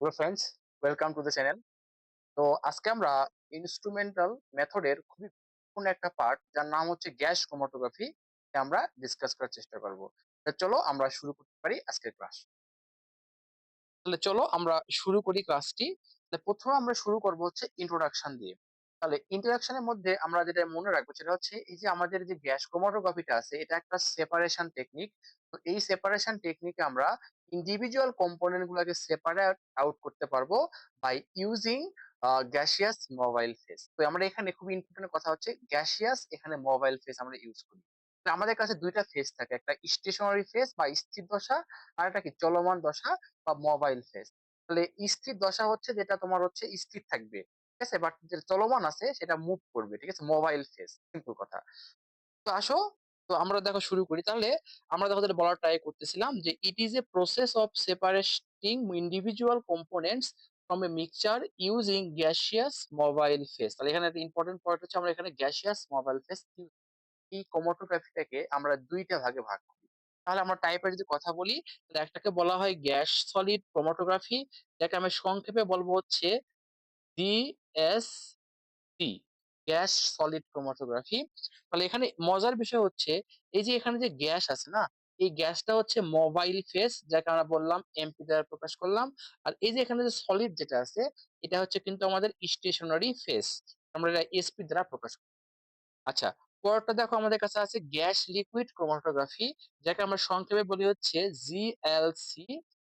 Hello friends welcome to the channel তো আজকে আমরা ইনস্ট্রুমেন্টাল মেথডের খুবই গুরুত্বপূর্ণ একটা পার্ট যার নাম হচ্ছে গ্যাস ক্রোমাটোগ্রাফি আমরা ডিসকাস করার চেষ্টা করব। তো চলো আমরা শুরু করতে পারি আজকের ক্লাস তাহলে চলো আমরা শুরু করি ক্লাসটি প্রথমে আমরা শুরু করব হচ্ছে ইন্ট্রোডাকশন দিয়ে। তাহলে ইন্ট্রোডাকশনের মধ্যে আমরা যেটা মনে রাখব সেটা হচ্ছে এই যে আমাদের যে গ্যাস ক্রোমাটোগ্রাফিটা আছে, এটা একটা সেপারেশন টেকনিক তো এই সেপারেশন টেকনিকে আমরা ইন্ডিভিজুয়াল কম্পোনেন্ট গুলোকে সেপারেট আউট করতে পারব by using gaseous mobile phase তো আমরা এখানে খুব ইম্পর্টেন্ট কথা হচ্ছে গ্যাসিয়াস এখানে মোবাইল ফেস আমরা ইউজ করি। আমাদের কাছে দুইটা ফেস থাকে, একটা স্টেশনারি ফেস বা স্থির দশা আর একটা কি চলমান দশা বা মোবাইল ফেস তাহলে স্থির দশা হচ্ছে যেটা তোমার হচ্ছে স্থির থাকবে। ঠিক আছে? বাট যেটা চলমান আছে, সেটা মুভ করবে, ঠিক আছে? মোবাইল ফেস সিম্পল কথা। তো আসো, তো আমরা দেখো শুরু করি। তাহলে আমরা দেখো যেটা বলার ট্রাই করতেছিলাম যে it is a process of separating individual components from a mixture using gaseous mobile phase তাহলে এখানে একটা ইম্পর্টেন্ট পয়েন্ট হচ্ছে, আমরা এখানে গ্যাসিয়াস মোবাইল ফেস এই ক্রোমাটোগ্রাফিটাকে আমরা দুইটা ভাগে ভাগ করি। তাহলে আমরা টাইপের যদি কথা বলি, তাহলে একটাকে বলা হয় গ্যাস সলিড ক্রোমাটোগ্রাফি যাকে আমি সংক্ষেপে বলব হচ্ছে ডিএসসি গ্যাস সলিড ক্রোমাটোগ্রাফি তাহলে এখানে মজার বিষয় হচ্ছে, এই যে এখানে যে গ্যাস আছে না, এই গ্যাসটা হচ্ছে মোবাইল ফেস যাকে আমরা বললাম এমপি দ্বারা প্রকাশ করলাম। আর এই যে এখানে যে সলিড যেটা আছে, এটা হচ্ছে কিন্তু আমাদের স্টেশনারি ফেস আমরা এটা এসপি দ্বারা প্রকাশ করি। আচ্ছা পরেরটা দেখো আমাদের কাছে আছে গ্যাস লিকুইড ক্রোমাটোগ্রাফি যাকে আমরা সংক্ষেপে বলি হচ্ছে জিএলসি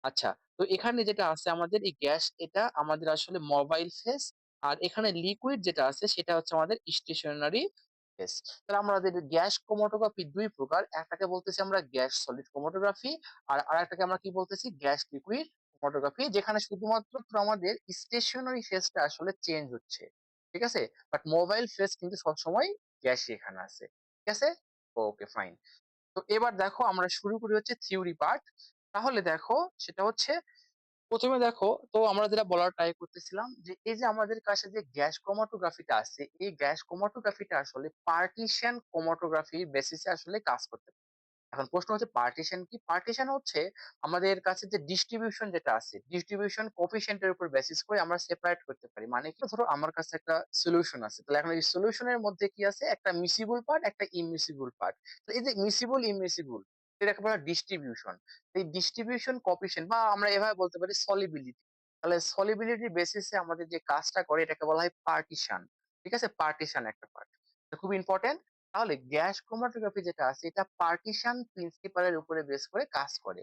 আচ্ছা তো এখানে যেটা আছে আমাদের, এই গ্যাস এটা আমাদের আসলে মোবাইল ফেস আর এখানে লিকুইড যেটা আছে, সেটা হচ্ছে আমাদের স্টেশনারি ফেস তাহলে আমাদের গ্যাস ক্রোমাটোগ্রাফি দুই প্রকার, একটাকে বলতেছি আমরা গ্যাস সলিড ক্রোমাটোগ্রাফি আর আরেকটাকে আমরা কি বলতেছি? গ্যাস লিকুইড ক্রোমাটোগ্রাফি যেখানে শুধুমাত্র আমাদের স্টেশনারি ফেসটা আসলে চেঞ্জ হচ্ছে। ঠিক আছে? বাট মোবাইল ফেস কিন্তু সবসময় গ্যাসই এখানে আছে। ঠিক আছে? ওকে ফাইন তো এবার দেখো আমরা শুরু করি হচ্ছে থিওরি পার্ট তাহলে দেখো সেটা হচ্ছে প্রথমে দেখো, তো আমরা যেটা বলার ট্রাই করতেছিলাম যে, এই যে আমাদের কাছে যে গ্যাস ক্রোমাটোগ্রাফিটা আছে, এই গ্যাস ক্রোমাটোগ্রাফিটা আসলে পার্টিশন ক্রোমাটোগ্রাফির বেসিসে আসলে কাজ করতে এখন প্রশ্ন হচ্ছে পার্টিশন কি? পার্টিশন হচ্ছে আমাদের কাছে যে ডিস্ট্রিবিউশন যেটা আছে ডিস্ট্রিবিউশন কোফিসিয়েন্টের উপর বেসিস করে আমরা সেপারেট করতে পারি। মানে কি? ধরো আমার কাছে একটা সলিউশন আছে। তাহলে এখন এই সলিউশনের মধ্যে কি আছে? একটা মিসিবল পার্ট একটা ইমিসিবল পার্ট এই যে মিসিবল ইমিসিবল এটাকে বলা ডিস্ট্রিবিউশন এই ডিস্ট্রিবিউশন কপিশন বা আমরা এভাবে বলতে পারি সলিবিলিটি তাহলে সলিবিলিটির বেসিসে আমাদের যে কাজটা করে এটাকে বলা হয় পার্টিশন ঠিক আছে? পার্টিশন একটা পার্ট খুব ইম্পর্টেন্ট তাহলে গ্যাস ক্রোমাটোগ্রাফি যেটা আছে, এটা পার্টিশন প্রিন্সিপালের উপরে বেস করে কাজ করে।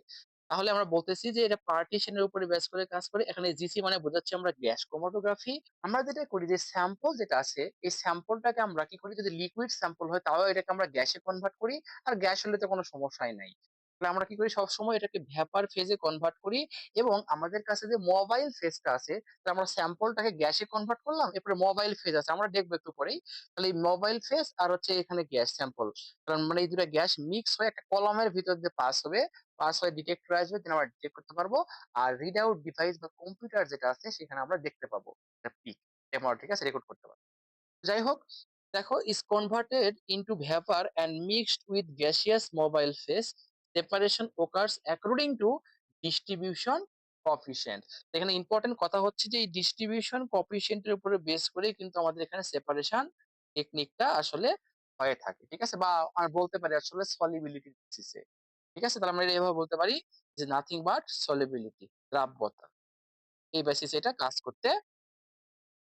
তাহলে আমরা বলতেছি যে, এটা পার্টিশনের উপরে বেস করে কাজ করে। এখানে জিসি মানে বোঝাচ্ছি আমরা গ্যাস ক্রোমাটোগ্রাফি আমরা যেটা করি যে স্যাম্পল যেটা আছে, এই স্যাম্পলটাকে আমরা কি করি? যদি লিকুইড স্যাম্পল হয়, তাও এটাকে আমরা গ্যাসে কনভার্ট করি। আর গ্যাস হলে তো কোনো সমস্যাই নাই। তাহলে আমরা কি করি? সবসময় এটাকে ভ্যাপার ফেজে কনভার্ট করি এবং আমাদের কাছে যে মোবাইল ফেজটা আছে তো আমরা স্যাম্পলটাকে গ্যাসে কনভার্ট করলাম, এরপরে মোবাইল ফেজ আছে। আমরা দেখব একটু পরেই। তাহলে এই মোবাইল ফেজ আর হচ্ছে এখানে গ্যাস স্যাম্পল কারণ মানে এই দুটো গ্যাস মিক্স হয়ে একটা কলমের ভিতর দিয়ে পাস হবে। পাস হয়ে ডিটেক্টর আসবে যেন আমরা ডিটেক্ট করতে পারব। আর রিড আউট ডিভাইস বা কম্পিউটার যেটা আছে, সেখানে আমরা দেখতে পাবো পিক ঠিক আছে? রেকর্ড করতে পারব। যাই হোক, দেখো into vapor and mixed with gaseous mobile phase, separation occurs according to distribution coefficient. এখানে ইম্পর্টেন্ট কথা হচ্ছে যে, এই ডিস্ট্রিবিউশন কোফিসিয়েন্টের উপরে বেস করে কিন্তু আমাদের এখানে সেপারেশন টেকনিকটা আসলে হয়ে থাকে, ঠিক আছে? বা আমরা বলতে পারি আসলে সলিবিলিটি বেসিসে ঠিক আছে? তাহলে আমরা এভাবে বলতে পারি যে নাথিং বাট সলিবিলিটি দ্রাব্যতা। এই বেসিসে এটা কাজ করতে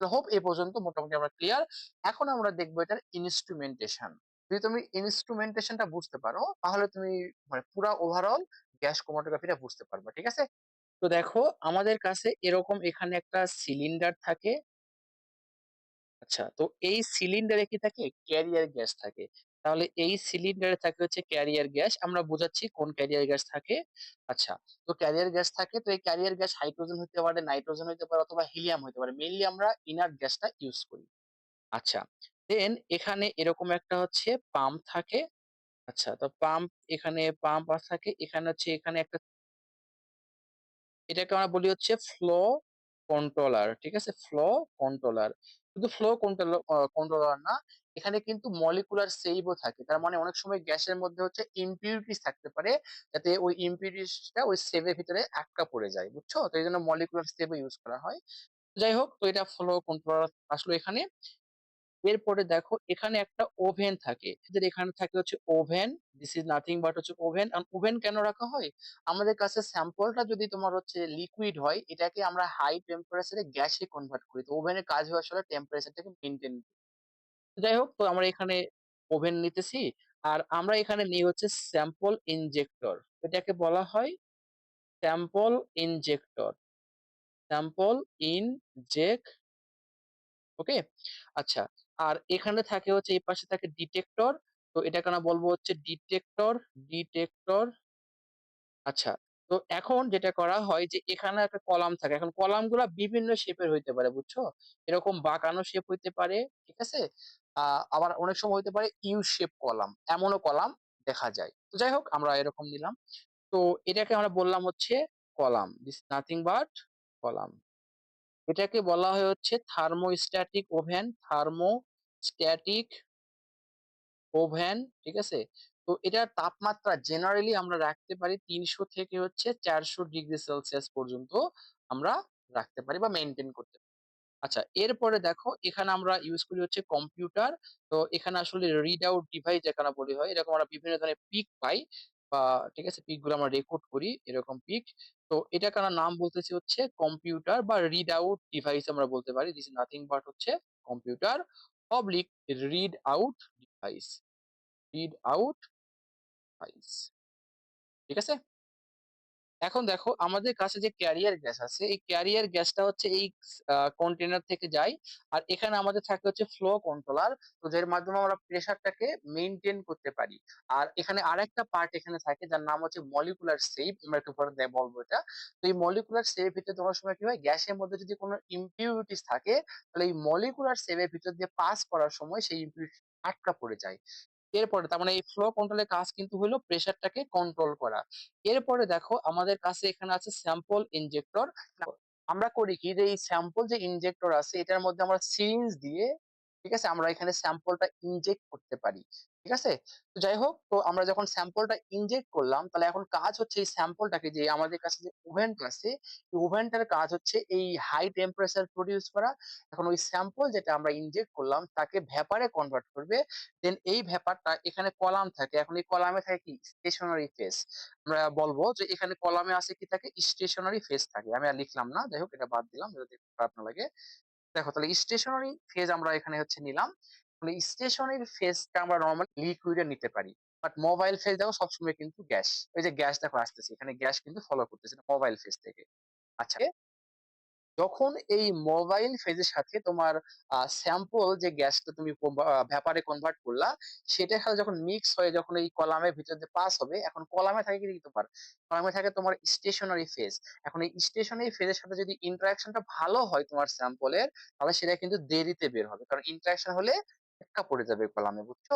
হোপ এ পর্যন্ত মোটামুটি আমরা ক্লিয়ার এখন আমরা দেখব এটার ইনস্ট্রুমেন্টেশন যদি তুমি ইনস্ট্রুমেন্টেশনটা বুঝতে পারো, তাহলে তুমি মানে পুরা ওভারঅল গ্যাস ক্রোমাটোগ্রাফিটা বুঝতে পারবে, ঠিক আছে? তো দেখো, আমাদের কাছে এরকম এখানে একটা সিলিন্ডার থাকে। আচ্ছা তো এই সিলিন্ডারে কি থাকে? ক্যারিয়ার গ্যাস থাকে। তাহলে এই সিলিন্ডারে থাকে হচ্ছে ক্যারিয়ার গ্যাস আমরা বোঝাচ্ছি কোন ক্যারিয়ার গ্যাস থাকে। আচ্ছা তো ক্যারিয়ার গ্যাস থাকে, তো এই ক্যারিয়ার গ্যাস হাইড্রোজেন হতে পারে নাইট্রোজেন হতে পারে অথবা হিলিয়াম হতে পারে। মেইনলি আমরা ইনার্ট গ্যাসটা ইউজ করি। আচ্ছা দেন এখানে এরকম একটা হচ্ছে পাম্প থাকে। আচ্ছা তো পাম্প এখানে পাম্প থাকে, এখানে হচ্ছে এখানে একটা এটাকে আমরা বলি হচ্ছে ফ্লো কন্ট্রোলার ঠিক আছে? ফ্লো কন্ট্রোলার শুধু ফ্লো কন্ট্রোল কন্ট্রোলার না, এখানে কিন্তু মলিকুলার সেইভও থাকে। তার মানে অনেক সময় গ্যাসের মধ্যে হচ্ছে ইম্পিউরিটিস থাকতে পারে, যাতে ওই ইম্পিউরিটিসটা ওই সেভের ভিতরে আটকা পড়ে যায়, বুঝছ? তো এই জন্য মলিকুলার সেভ ইউজ করা হয়। যাই হোক, তো এটা ফ্লো কন্ট্রোলার আসলো এখানে। এরপরে দেখো, এখানে একটা ওভেন থাকে। এদের এখানে থাকে হচ্ছে oven this is nothing but হচ্ছে ওভেন ওভেন কেন রাখা হয়? আমাদের কাছে স্যাম্পলটা যদি তোমার হচ্ছে লিকুইড হয়, এটাকে আমরা হাই টেম্পারেচারে গ্যাসে কনভার্ট করি। তো ওভেনের কাজ হয় আসলে টেম্পারেচারটাকে মেনটেন যাই হোক, তো আমরা এখানে ওভেন নিতেছি। আর আমরা এখানে নিই হচ্ছে স্যাম্পল ইনজেক্টর এটাকে বলা হয় sample injector sample inject okay আচ্ছা আর এখানে থাকে হচ্ছে, এই পাশে থাকে ডিটেক্টর তো এটাকে আমরা বলব হচ্ছে ডিটেক্টর ডিটেক্টর আচ্ছা তো এখন যেটা করা হয় যে, এখানে একটা কলাম থাকে। এখন কলামগুলা বিভিন্ন শেপের হইতে পারে, বুঝছ? এরকম বাঁকানো শেপ হইতে পারে, ঠিক আছে? আবার অনেক সময় হইতে পারে ইউ শেপ কলাম, এমনও কলাম দেখা যায়। তো যাই হোক, আমরা এরকম নিলাম। তো এটাকে আমরা বললাম হচ্ছে column this nothing but column. এটাকে বলা হয় হচ্ছে থার্মোস্ট্যাটিক ওভেন থার্মোস্ট্যাটিক ওভেন ঠিক আছে? তো এটার তাপমাত্রা জেনারেলি আমরা রাখতে পারি তিনশো থেকে হচ্ছে চারশো ডিগ্রি সেলসিয়াস পর্যন্ত আমরা রাখতে পারি বা মেনটেন করতে পারি। আচ্ছা এরপরে দেখো, এখানে আমরা ইউজ করি হচ্ছে কম্পিউটার তো এখানে আসলে রিড আউট ডিভাইস যেখানে বলি হয়, এরকম আমরা বিভিন্ন ধরনের পিক পাই বা, ঠিক আছে পিকগুলো আমরা রেকর্ড করি, এরকম পিক তো এটাকে আমরা নাম বলতেছি হচ্ছে কম্পিউটার বা রিড আউট ডিভাইস আমরা বলতে পারি। দিস নাথিং বাট হচ্ছে computer public read out device read out device ঠিক আছে এখন দেখো, আমাদের কাছে যে ক্যারিয়ার গ্যাস আছে, এই ক্যারিয়ার গ্যাসটা হচ্ছে এই কন্টেনার থেকে যায়, আর এখানে আমাদের থাকে হচ্ছে ফ্লো কন্ট্রোলার তো যার মাধ্যমে আমরা প্রেসারটাকে মেনটেন করতে পারি। আর এখানে আরেকটা পার্ট এখানে থাকে, যার নাম হচ্ছে মলিকুলার সেভ আমরা একটু পরে বলব এটা। তো এই মলিকুলার সেভ ভিতরে তোমার সময় কি হয়? গ্যাসের মধ্যে যদি কোনো ইম্পিউরিটিস থাকে, তাহলে এই মলিকুলার সেভের ভিতর দিয়ে পাস করার সময় সেই ইম্পিউরিটি আটকা পড়ে যায়। এরপরে তার মানে এই ফ্লো কন্ট্রোলের কাজ কিন্তু হলো প্রেসারটাকে কন্ট্রোল করা। এরপরে দেখো আমাদের কাছে এখানে আছে স্যাম্পল ইনজেক্টর আমরা করি কি যে এই স্যাম্পল যে ইনজেক্টর আছে এটার মধ্যে আমরা সিরিঞ্জ দিয়ে ঠিক আছে? আমরা এখানে স্যাম্পলটা ইনজেক্ট করতে পারি, ঠিক আছে? তো যাই হোক, তো আমরা যখন স্যাম্পলটা ইনজেক্ট করলাম, তাহলে এখন কাজ হচ্ছে এই স্যাম্পলটাকে যে আমাদের কাছে যে ওভেনটা আছে এই ওভেনটার কাজ হচ্ছে এই হাই টেম্পারেচার প্রডিউস করা। এখন ওই স্যাম্পল যেটা আমরা ইনজেক্ট করলাম, তাকে ভ্যাপারে কনভার্ট করবে। দেন এই ভ্যাপারটা এখানে কলাম থাকে। এখন এই কলামে থাকে কি? স্টেশনারি ফেস আমরা বলব যে এখানে কলামে আছে কি? থাকে স্টেশনারি ফেস থাকে। আমি আর লিখলাম না। যাই হোক, এটা বাদ দিলাম। যদি খারাপ না লাগে। দেখো তাহলে স্টেশনারি ফেজ আমরা এখানে হচ্ছে নিলাম। তাহলে স্টেশনারি ফেজটা আমরা নর্মালি লিকুইডে নিতে পারি। বাট মোবাইল ফেজ দেখো সবসময় কিন্তু গ্যাস ওই যে গ্যাস দেখো আসতেছে, এখানে গ্যাস কিন্তু ফলো করতেছে মোবাইল ফেজ থেকে। আচ্ছা যখন এই মোবাইল ফেজের সাথে তোমার স্যাম্পল যে গ্যাসটা তুমি ভ্যাপারে কনভার্ট করলা, সেটার সাথে যখন মিক্স হয়ে যখন এই কলামের ভিতর দিয়ে পাস হবে, এখন কলামে থাকে কি তোমার? কলামে থাকে তোমার স্টেশনারি ফেজ এখন এই স্টেশনারি ফেজের সাথে যদি ইন্টারাকশনটা ভালো হয় তোমার স্যাম্পলের তাহলে সেটা কিন্তু দেরিতে বের হবে। কারণ ইন্টারাকশন হলে একটা পড়ে যাবে কলামে, বুঝছ?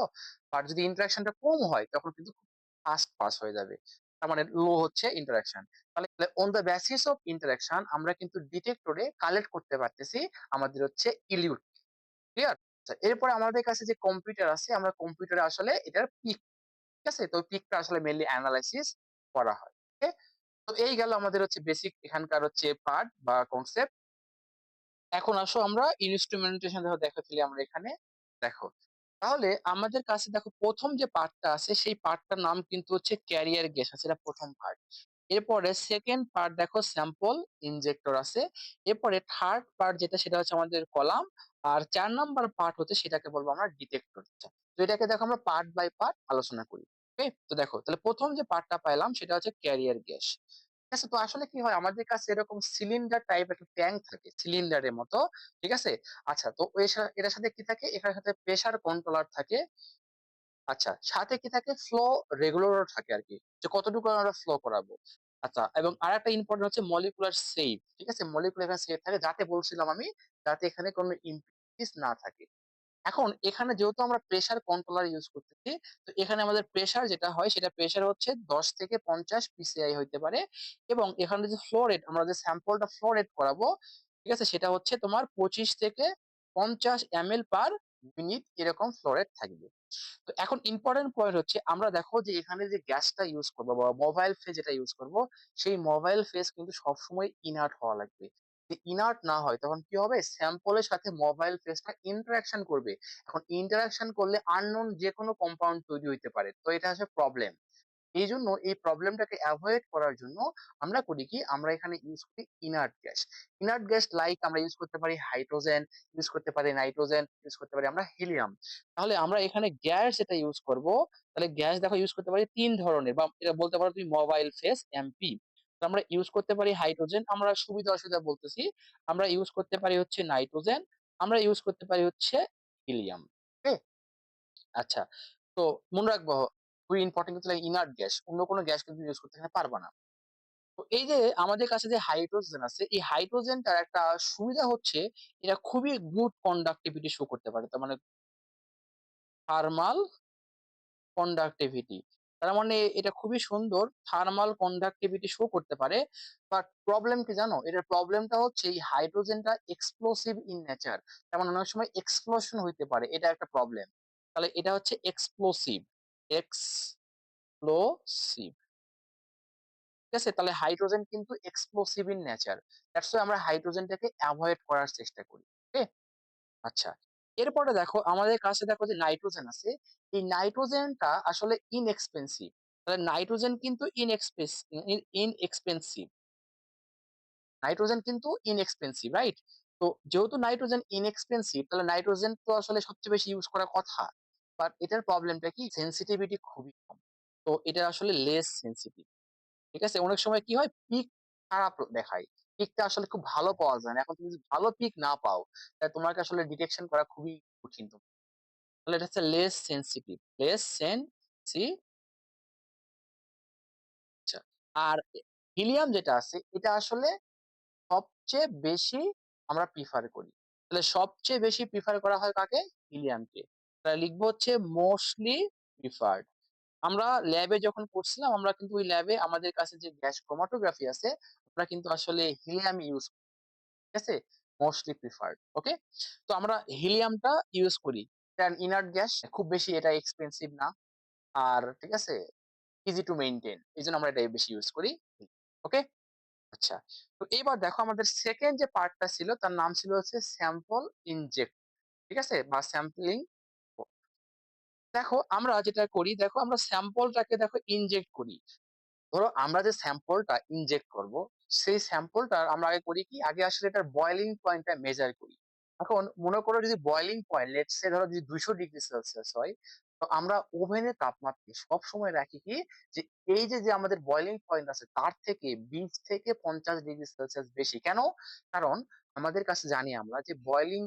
আর যদি ইন্টারাকশনটা কম হয়, তখন কিন্তু ফাস্ট পাস হয়ে যাবে। তার মানে লো হচ্ছে ইন্টারাকশন তাহলে on the basis of interaction আমরা কিন্তু ডিটেক্টরে কালেক্ট করতে পারতেছি আমাদের হচ্ছে ইলিউট ক্লিয়ার এরপরে আমাদের কাছে যে কম্পিউটার আছে, আমরা কম্পিউটারে আসলে এটার পিক ঠিক আছে? তো পিকটা আসলে মেনলি অ্যানালাইসিস করা হয় ওকে তো এই গেল আমাদের হচ্ছে বেসিক এখানকার হচ্ছে পার্ট বা কনসেপ্ট এখন আসো আমরা ইনস্ট্রুমেন্টেশন দেখো দেখা ফেলি আমরা এখানে, দেখো। তাহলে আমাদের কাছে দেখো প্রথম যে পার্টটা আছে, সেই পার্টটার নাম কিন্তু হচ্ছে ক্যারিয়ার গ্যাস আছে, এটা প্রথম পার্ট এরপরে সেকেন্ড পার্ট দেখো স্যাম্পল ইনজেক্টর আছে, এরপরে থার্ড পার্ট যেটা, সেটা হচ্ছে আমাদের কলাম, আর চার নাম্বার পার্ট হচ্ছে সেটাকে বলব আমরা ডিটেক্টর তো এটাকে দেখো আমরা পার্ট বাই পার্ট আলোচনা করি তো দেখো, তাহলে প্রথম যে পার্টটা পাইলাম, সেটা হচ্ছে ক্যারিয়ার গ্যাস আছে? তো আসলে কি হয়? আমাদের কাছে এরকম সিলিন্ডার টাইপ একটা ট্যাঙ্ক থাকে সিলিন্ডারের মতো, ঠিক আছে? আচ্ছা তো এটার সাথে কি থাকে? এটার সাথে প্রেসার কন্ট্রোলার থাকে। আচ্ছা সাথে কি থাকে? ফ্লো রেগুলেটর থাকে আর কি, যে কতটুকু আমরা ফ্লো করাবো। আচ্ছা এবং আর একটা ইম্পর্টেন্ট হচ্ছে মলিকুলার সেফ ঠিক আছে? মলিকুলার সেভ থাকে, যাতে বলছিলাম আমি, যাতে এখানে কোনো ইম্পিডিস না থাকে। এখন এখানে যেহেতু আমরা প্রেসার কন্ট্রোলার ইউজ করতেছি, তো এখানে আমাদের প্রেসার যেটা হয়, সেটা প্রেসার হচ্ছে দশ থেকে পঞ্চাশ পিসিআই হইতে পারে এবং এখানে যে ফ্লো রেট আমরা যে স্যাম্পলটা ফ্লো রেট করাবো, ঠিক আছে সেটা হচ্ছে তোমার পঁচিশ থেকে 50 এমএল পার মিনিট এরকম ফ্লো রেট থাকবে। তো এখন ইম্পোর্টেন্ট পয়েন্ট হচ্ছে, আমরা দেখো যে এখানে যে গ্যাসটা ইউজ করব বা মোবাইল ফেজ যেটা ইউজ করব, সেই মোবাইল ফেজ কিন্তু সবসময় ইনার্ট হওয়া লাগবে। ইনার্ট না হয় তখন কি হবে স্যাম্পলের সাথে মোবাইল ফেজটা ইন্টারাকশন করবে। এখন ইন্টারাকশন করলে আননোন যেকোনো কম্পাউন্ড তৈরি হইতে পারে। তো এটা হচ্ছে প্রবলেম। এই জন্য এই প্রবলেমটাকে অ্যাভয়েড করার জন্য আমরা করি কি আমরা এখানে ইউজ করি inert gas. Inert gas like আমরা ইউজ করতে পারি হাইড্রোজেন, ইউজ করতে পারি নাইট্রোজেন, ইউজ করতে পারি আমরা হিলিয়াম। তাহলে আমরা এখানে গ্যাস এটা ইউজ করব, তাহলে গ্যাস দেখো ইউজ করতে পারি তিন ধরনের বা এটা বলতে পারো তুমি মোবাইল ফেস এমপি। আমরা ইউজ করতে পারি হাইড্রোজেন, আমরা সুবিধা-অসুবিধা বলতেছি। আমরা ইউজ করতে পারি হচ্ছে নাইট্রোজেন, আমরা ইউজ করতে পারি হচ্ছে হিলিয়াম। আচ্ছা। তো মনে রাখব খুবই ইম্পোর্টেন্ট কিন্তু ইনার্ট গ্যাস। অন্য কোনো গ্যাস কিন্তু ইউজ করতে এখানে পারবা না। তো এই যে আমাদের কাছে যে হাইড্রোজেন আছে, এই হাইড্রোজেনটার একটা সুবিধা হচ্ছে এটা খুবই গুড কন্ডাক্টিভিটি শো করতে পারে। তার মানে থার্মাল কন্ডাক্টিভিটি। তার মানে এটা খুবই সুন্দর থার্মাল কন্ডাক্টিভিটি শো করতে পারে। বাট প্রবলেম কি জানো? এটার প্রবলেমটা হচ্ছে এই হাইড্রোজেনটা এক্সপ্লোসিভ ইন নেচার। তার মানে অনেক সময় এক্সপ্লোশন হইতে পারে। এটা একটা প্রবলেম। তাহলে এটা হচ্ছে এক্সপ্লোসিভ। এক্সপ্লোসিভ। ঠিক আছে? তাহলে হাইড্রোজেন কিন্তু এক্সপ্লোসিভ ইন নেচার। দ্যাটস আমরা হাইড্রোজেনটাকে অ্যাভয়েড করার চেষ্টা করি। ওকে? আচ্ছা। এরপরে দেখো, আমাদের কাছে দেখো যে নাইট্রোজেন আছে। এই নাইট্রোজেনটা আসলে ইনএক্সপেনসিভ। তাহলে নাইট্রোজেন কিন্তু ইনএক্সপেস ইন নাইট্রোজেন কিন্তু ইনএক্সপেন্সিভ রাইট? তো যেহেতু নাইট্রোজেন ইনএক্সপেন্সিভ তাহলে নাইট্রোজেন তো আসলে সবচেয়ে বেশি ইউজ করার কথা। বাট এটার প্রবলেমটা কি? সেন্সিটিভিটি খুবই কম। তো এটা আসলে লেস সেনসিটিভ। ঠিক আছে? অনেক সময় কি হয়? পিক খারাপ দেখায়। পিকটা আসলে খুব ভালো পাওয়া যায় না। এখন তুমি যদি ভালো পিক না পাও, তাহলে তোমাকে আসলে ডিটেকশন করা খুবই কঠিন। তাহলে এটা হচ্ছে লেস সেনসিটিভ। Less sensi. আর হিলিয়াম যেটা আছে এটা আসলে সবচেয়ে বেশি আমরা প্রিফার করি। তাহলে সবচেয়ে বেশি প্রিফার করা হয় কাকে? হিলিয়ামকে। তাহলে লিখব হচ্ছে মোস্টলি প্রিফারড। আমরা ল্যাবে যখন পড়ছিলাম আমরা কিন্তু ওই ল্যাবে আমাদের কাছে যে গ্যাস ক্রোমাটোগ্রাফি আছে আমরা কিন্তু আসলে হিলিয়াম ইউজ ঠিক আছে? Mostly preferred. ওকে? তো আমরা হিলিয়ামটা ইউজ করি। এটা ইনার্ট গ্যাস খুব বেশি এটা এক্সপেনসিভ না। আর ঠিক আছে? Easy to maintain. এজন্য আমরা এটাই বেশি ইউজ করি। ওকে? আচ্ছা। তো এবার দেখো আমাদের সেকেন্ড যে পার্টটা ছিল, তার নাম ছিল হচ্ছে স্যাম্পল ইনজেক্ট। ঠিক আছে? বা স্যাম্পলিং দেখো আমরা যেটা করি, দেখো আমরা স্যাম্পলটাকে দেখো ইনজেক্ট করি। ধরো আমরা যে স্যাম্পলটা ইনজেক্ট করব, সেই স্যাম্পলটার আমরা আগে করি কি? আগে আসলে এটার বয়েলিং পয়েন্টটা মেজার করি। এখন মনে করো যদি বয়েলিং পয়েন্ট লেটস ধরো যদি ২০০ ডিগ্রি সেলসিয়াস হয়, তো আমরা ওভেনের তাপমাত্রা সবসময় রাখি কি? যে এই যে, যে আমাদের বয়েলিং পয়েন্ট আছে তার থেকে ২০ থেকে ৫০ ডিগ্রি সেলসিয়াস বেশি। কেন? কারণ আমাদের কাছে জানি আমরা যে বয়েলিং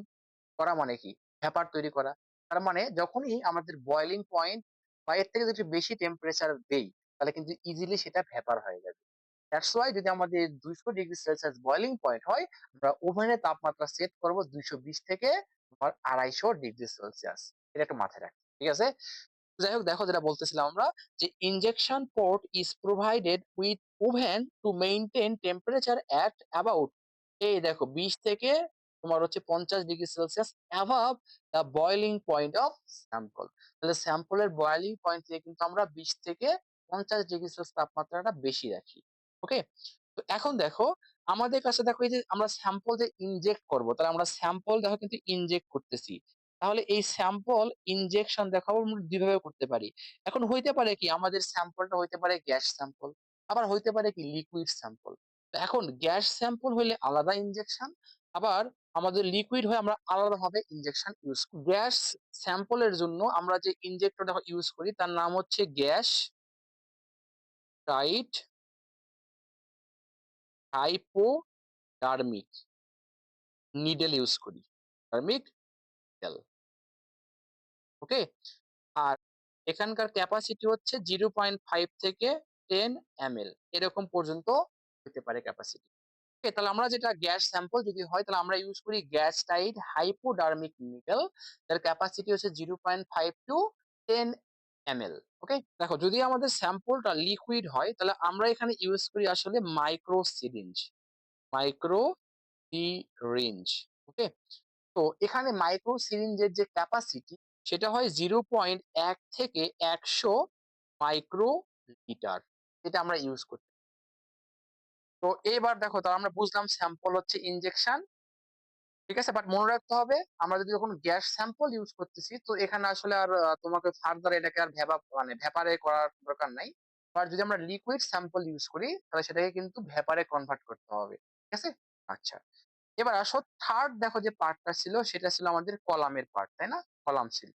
করা মানে কি? ভ্যাপার তৈরি করা। তার মানে যখনই আমাদের বয়েলিং পয়েন্ট বা এর থেকে যদি বেশি টেম্পারেচার দেই, তাহলে কিন্তু ইজিলি সেটা ভ্যাপার হয়ে যাবে। দ্যাটস ওয়াই যদি আমাদের ২০০ ডিগ্রি সেলসিয়াস বয়লিং পয়েন্ট হয়, আমরা ওভেনের তাপমাত্রা সেট করব ২২০ থেকে তোমার ২৫০ ডিগ্রি সেলসিয়াস। এটা একটু মাথায় রাখতে ঠিক আছে? যাই হোক দেখো যেটা বলতেছিলাম আমরা যে injection port is provided with oven to maintain temperature at about এই দেখো ২০ থেকে তোমার হচ্ছে ৫০ degree Celsius above the boiling point of sample. তাহলে স্যাম্পলের বয়লিং পয়েন্ট থেকে কিন্তু আমরা ২০ থেকে ৫০ ডিগ্রি সেলসিয়াস তাপমাত্রাটা বেশি রাখি। ওকে? তো এখন দেখো আমাদের কাছে দেখো এই যে আমরা স্যাম্পল যে ইনজেক্ট করব, তাহলে আমরা স্যাম্পল দেখো কিন্তু ইনজেক্ট করতেছি। তাহলে এই স্যাম্পল ইনজেকশন দেখো আমরা ২ ভাবে করতে পারি। এখন হইতে পারে কি আমাদের স্যাম্পলটা হইতে পারে গ্যাস স্যাম্পল, আবার হইতে পারে কি লিকুইড স্যাম্পল। এখন গ্যাস স্যাম্পল হইলে আলাদা ইনজেকশন, আবার আমাদের লিকুইড হয়ে আমরা আলাদাভাবে ইনজেকশন ইউজ। গ্যাস স্যাম্পলের জন্য আমরা যে ইনজেক্টরটা ইউজ করি তার নাম হচ্ছে gas tight hypodermic needle use করি। Dermic needle. ওকে? আর এখানকার ক্যাপাসিটি হচ্ছে 0.5 থেকে 10 এমএল এরকম পর্যন্ত হতে পারে ক্যাপাসিটি। ওকে? তাহলে আমরা যেটা গ্যাস স্যাম্পল যদি হয়, তাহলে আমরা ইউজ করি গ্যাস টাইট হাইপোডার্মিক নিডেল যার ক্যাপাসিটি হচ্ছে 0.5 টু 10 এমএল। ওকে? দেখো, যদি আমাদের স্যাম্পলটা লিকুইড হয়, তাহলে আমরা এখানে ইউজ করি আসলে micro syringe. Micro syringe. Okay? তো এখানে মাইক্রো সিরিঞ্জের যে ক্যাপাসিটি সেটা হয় 0.1 থেকে 100 মাইক্রো লিটার। এটা আমরা ইউজ করি। তো এবার দেখো, তাহলে আমরা বুঝলাম স্যাম্পল হচ্ছে ইনজেকশন। ঠিক আছে? বাট মনে রাখতে হবে আমরা যদি যখন গ্যাস স্যাম্পল ইউজ করতেছি তো এখানে আসলে আর তোমাকে ফার্দার এটাকে আর ভ্যাপা মানে ভ্যাপারে করার দরকার নাই। বাট যদি আমরা লিকুইড স্যাম্পল ইউজ করি তাহলে সেটাকে কিন্তু ভ্যাপারে কনভার্ট করতে হবে। ঠিক আছে? আচ্ছা। এবার আসো 3rd দেখো যে পার্টটা ছিল সেটা ছিল আমাদের কলামের পার্ট, তাই না? কলাম ছিল।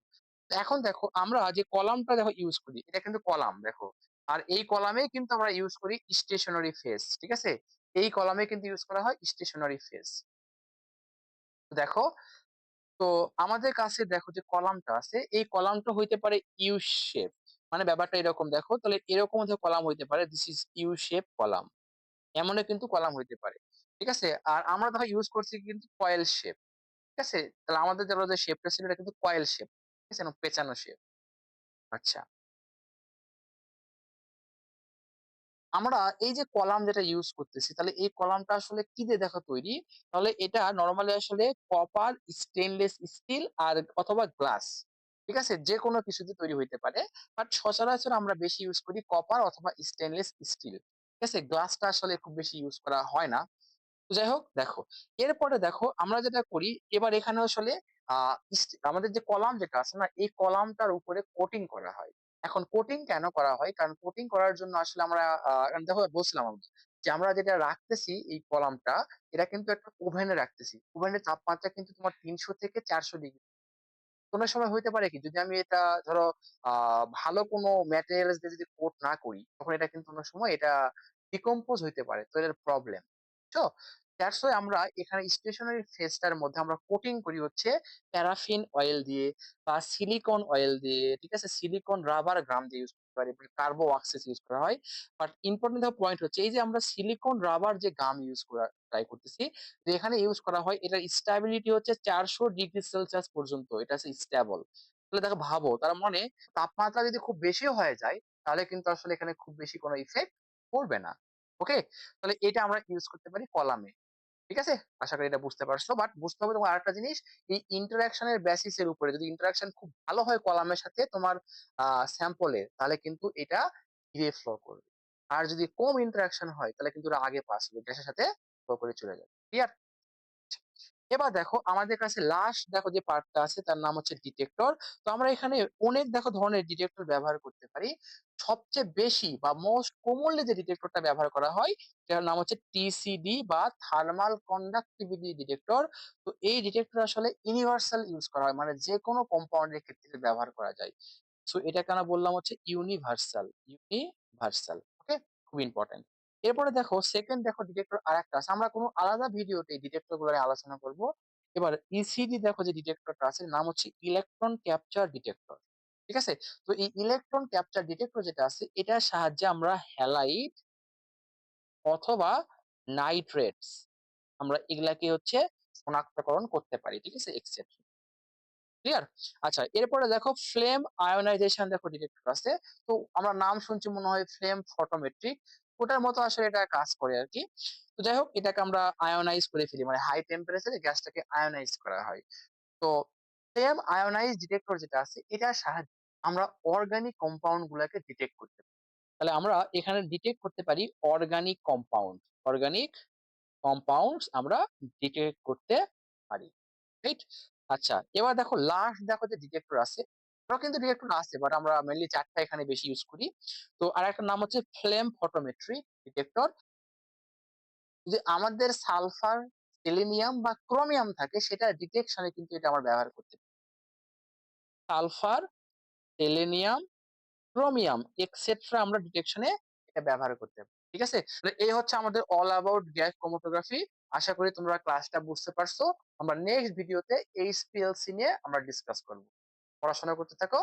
এখন দেখো আমরা যে কলামটা দেখো ইউজ করি এটা কিন্তু কলাম দেখো। আর এই কলামেই কিন্তু আমরা ইউজ করি স্টেশনারি ফেস ঠিক আছে? এই কলামে কিন্তু ইউজ করা হয় স্টেশনারি ফেজ। দেখো, তো আমাদের কাছে দেখো যে কলামটা আছে, এই কলামটা হইতে পারে ইউ শেপ। মানে ব্যাপারটা এরকম দেখো, তাহলে এরকম কলাম হইতে পারে this is U shape column. এমনও কিন্তু কলাম হইতে পারে। ঠিক আছে? আর আমরা দেখো ইউজ করছি কিন্তু কয়েল শেপ। ঠিক আছে? তাহলে আমাদের ধরো যে শেপটা ছিল, এটা কিন্তু কয়েল শেপ। ঠিক আছে? পেঁচানো শেপ। আচ্ছা। আমরা এই যে কলাম যেটা ইউজ করতেছি তাহলে এই কলামটা আসলে কি দিয়ে দেখো তৈরি? তাহলে এটা নরমালি আসলে কপার, স্টেইনলেস স্টিল আর অথবা গ্লাস। ঠিক আছে? যেকোনো কিছু দিয়ে তৈরি হইতে পারে। বাট সচরাচর আমরা বেশি ইউজ করি কপার অথবা স্টেইনলেস স্টিল। ঠিক আছে? গ্লাসটা আসলে খুব বেশি ইউজ করা হয় না। তো যাই হোক দেখো, এরপরে দেখো আমরা যেটা করি এবার এখানে আসলে আমাদের যে কলাম যেটা আছে না এই কলামটার উপরে কোটিং করা হয়। এখন কোটিং কেন করা হয়? কারণ কোটিং করার জন্য আসলে আমরা দেখো বলছিলাম আমি যে আমরা যেটা রাখতেছি এই কলামটা, এটা কিন্তু একটা ওভেনে রাখতেছি। ওভেনের তাপমাত্রা কিন্তু তোমার ৩০০ থেকে ৪০০ ডিগ্রি। কোন সময় হইতে পারে কি যদি আমি এটা ধরো ভালো কোনো ম্যাটেরিয়ালস দিয়ে যদি কোট না করি, তখন এটা কিন্তু অনেক সময় এটা ডিকম্পোজ হইতে পারে। তো এটার প্রবলেম। বুঝছ? দ্যাটস ওয়াই আমরা এখানে স্টেশনারি ফেজটার মধ্যে আমরা কোটিং করি হচ্ছে প্যারাফিন অয়েল দিয়ে বা সিলিকন অয়েল দিয়ে, ঠিক আছে? সিলিকন রাবার গ্রাম দিয়ে ইউজ করতে পারি। কার্বো ওয়াক্সেস ইউজ করা হয়। বাট ইম্পোর্টেন্ট পয়েন্ট হচ্ছে এই যে আমরা সিলিকন রাবার যে গাম ইউজ করা ট্রাই করতেছি, তো এখানে ইউজ করা হয় এটার স্ট্যাবিলিটি হচ্ছে ৪০০ ডিগ্রি সেলসিয়াস পর্যন্ত। এটা হচ্ছে স্টেবল। তাহলে দেখো ভাবো তার মানে তাপমাত্রা যদি খুব বেশিও হয়ে যায় তাহলে কিন্তু আসলে এখানে খুব বেশি কোনো ইফেক্ট পড়বে না। ওকে? তাহলে এটা আমরা ইউজ করতে পারি কলামে। ঠিক আছে? আশা করি এটা বুঝতে পারছ। বাট বুঝতে হবে তোমার আরেকটা জিনিস, এই ইন্টারাকশনের বেসিস এর উপরে যদি ইন্টারাকশন খুব ভালো হয় কলামের সাথে তোমার স্যাম্পলে তাহলে কিন্তু এটা ধীরে ফ্লো করবে। আর যদি কম ইন্টারাকশন হয়, তাহলে কিন্তু ওরা আগে পাস হবে। গ্যাসের সাথে ফ্লো করে চলে যাবে। ক্লিয়ার? এবার দেখো আমাদের কাছে লাস্ট দেখো যে পার্টটা আছে তার নাম হচ্ছে ডিটেক্টর। তো আমরা এখানে অনেক দেখো ধরনের ডিটেক্টর ব্যবহার করতে পারি। সবচেয়ে বেশি বা মোস্ট কমনলি যে ডিটেক্টরটা ব্যবহার করা হয় সেটার নাম হচ্ছে টিসিডি বা থার্মাল কন্ডাক্টিভিটি ডিটেক্টর। তো এই ডিটেক্টর আসলে ইউনিভার্সাল ইউজ করা হয়। মানে যেকোনো কম্পাউন্ডের ক্ষেত্রে ব্যবহার করা যায়। সো এটাকে আমরা বললাম হচ্ছে ইউনিভার্সাল, ইউনিভার্সাল। ওকে? খুব ইম্পোর্টেন্ট। এরপরে দেখো 2nd দেখো ডিটেক্টর আরেকটা আছে। আমরা কোনো আলাদা ভিডিওতে ডিটেক্টরগুলো আলোচনা করব। এবার ইসিডি দেখো যে ডিটেক্টরটা আছে, নাম হচ্ছে ইলেকট্রন ক্যাপচার ডিটেক্টর। ঠিক আছে? তো এই ইলেকট্রন ক্যাপচার ডিটেক্টর যেটা আছে, এটার সাহায্যে আমরা হ্যালাইড অথবা নাইট্রেটস আমরা এগুলাকে হচ্ছে শনাক্তকরণ করতে পারি। ঠিক আছে? Except clear? আচ্ছা এরপরে দেখো ফ্লেম আয়োনাইজেশন দেখো ডিটেক্টর আছে। তো আমরা নাম শুনছি মনে হয় ফ্লেম ফটোমেট্রিক। ওটার মতো আসলে এটা কাজ করে আর কি তো যাই হোক, এটাকে আমরা আয়োনাইজ করে ফেলি। মানে হাই টেম্পারেচারে গ্যাসটাকে আয়োনাইজ করা হয়। তো ফ্লেম আয়োনাইজ ডিটেক্টর যেটা আছে, এটার সাহায্যে আমরা অর্গানিক কম্পাউন্ড গুলাকে ডিটেক্ট করতে পারি। তাহলে আমরা এখানে ডিটেক্ট করতে পারি অর্গানিক কম্পাউন্ড। অর্গানিক কম্পাউন্ডস আমরা ডিটেক্ট করতে পারি। রাইট? আচ্ছা এবার দেখো লাস্ট দেখো যে ডিটেক্টর আছে। আরও কিন্তু ডিটেক্টর আছে বাট আমরা মেইনলি ৪ টা এখানে বেশি ইউজ করি। তো আরেকটার নাম হচ্ছে ফ্লেম ফটোমেট্রি ডিটেক্টর। যদি আমাদের সালফার, সেলেনিয়াম বা ক্রোমিয়াম থাকে সেটা ডিটেকশনে কিন্তু এটা আমরা ব্যবহার করতে পারি। সালফার, সেলেনিয়াম, ক্রোমিয়াম এক্সেট্রা আমরা ডিটেকশন এটা ব্যবহার করতে পারি। ঠিক আছে? এই হচ্ছে আমাদের অল অ্যাবাউট গ্যাস ক্রোমাটোগ্রাফি। আশা করি তোমরা ক্লাসটা বুঝতে পারছ। আমরা নেক্সট ভিডিওতে এইচপিএলসি নিয়ে আমরা ডিসকাস করব। পড়াশোনা করতে থাকো।